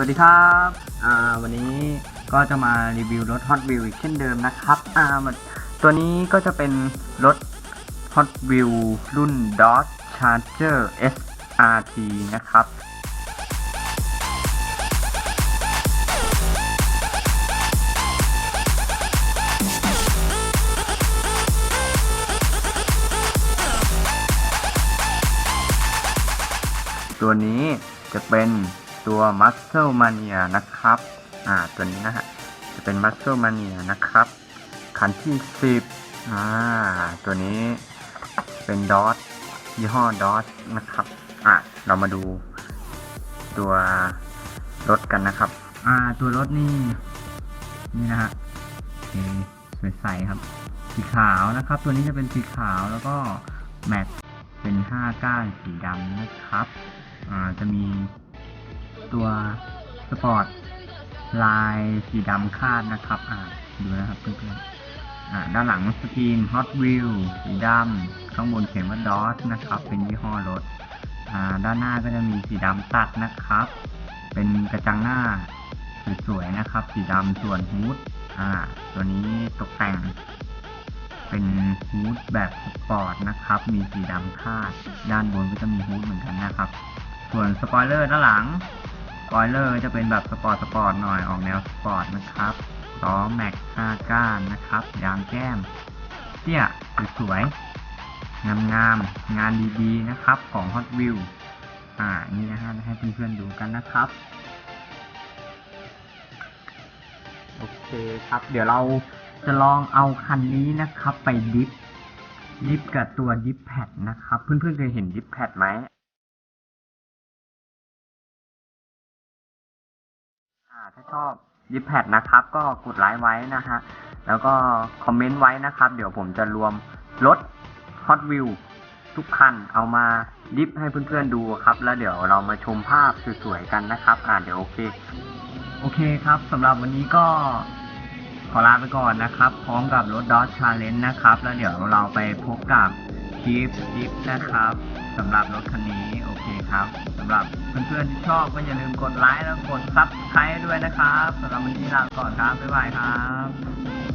วัสดีครับอ่าวันนี้ก็จะมารีวิวรถ Hot Wheel อีกเช่นเดิมนะครับอ่าตัวนี้ก็จะเป็นรถ Hot Wheel รุ่น Dodge Charger SRT นะครับตัวนี้จะเป็น ตัว Muscle Mania นะครับ อ่า ตัวนี้นะฮะ จะเป็น Muscle Mania นะครับคันที่ 10 อ่า ตัวนี้เป็นดอ g ยี่ห้อดอ g นะครับ อะ เรามาดูตัวรถกันนะครับ อ่า ตัวรถนี่ นี่นะฮะโอเคสวยใสครับ สีขาวนะครับ ตัวนี้จะเป็นสีขาวแล้วก็แม็กเป็น 5 ก้านสีดำนะครับ อ่า จะมี ตัวสปอร์ตลายสีดำคาดนะครับ อ่าดูนะครับเพื่อนๆอ่าด้านหลังสกรีน Hot Wheel สีดำข้างบนเขียนว่า Dodge นะครับ เป็นยี่ห้อรถ อ่า ด้านหน้าก็จะมีสีดำตัดนะครับ เป็นกระจังหน้าสวยๆนะครับ สีดำส่วนฮูดอ่า ตัวนี้ตกแต่ง เป็นฮูดแบบสปอร์ตนะครับ มีสีดำคาด ด้านบนก็จะมีฮูดเหมือนกันนะครับ ส่วนสปอยเลอร์ด้านหลัง สปอยเลอร์จะเป็นแบบสปอร์ตสปอร์ตหน่อยออกแนวสปอร์ตนะครับล้อแม็ก5ก้านนะครับ ยางแก้มเตี้ยสวยๆงามงานดีๆนะครับของ Hot Wheels อ่า นี่นะฮะให้เพื่อนๆดูกันนะครับ โอเคครับ เดี๋ยวเราจะลองเอาคันนี้นะครับ ไปดิฟดิฟกับตัวดิฟแพดนะครับ เพื่อนๆเคยเห็นดิฟแพดไหม ถ้าชอบยิปแพดนะครับ ก็กดไลค์ไว้นะฮะ แล้วก็คอมเมนต์ไว้นะครับ เดี๋ยวผมจะรวมรถ Hot Wheel ทุกคันเอามาดิฟให้เพื่อนๆดูครับ แล้วเดี๋ยวเรามาชมภาพสวยๆกันนะครับ อ่าเดี๋ยวโอเค โอเคครับสำหรับวันนี้ก็ขอลาไปก่อนนะครับ พร้อมกับรถ Dodge Challenge นะครับ แล้วเดี๋ยวเราไปพบกับคลิปดิฟนะครับ สำหรับรถคันนี้โอเคครับสำหรับเพื่อนๆที่ชอบก็อย่าลืมกดไลค์แล้วกดซับสไครต์ด้วยนะครับสำหรับวันนี้ลาไปก่อนครับบ๊ายบายครับ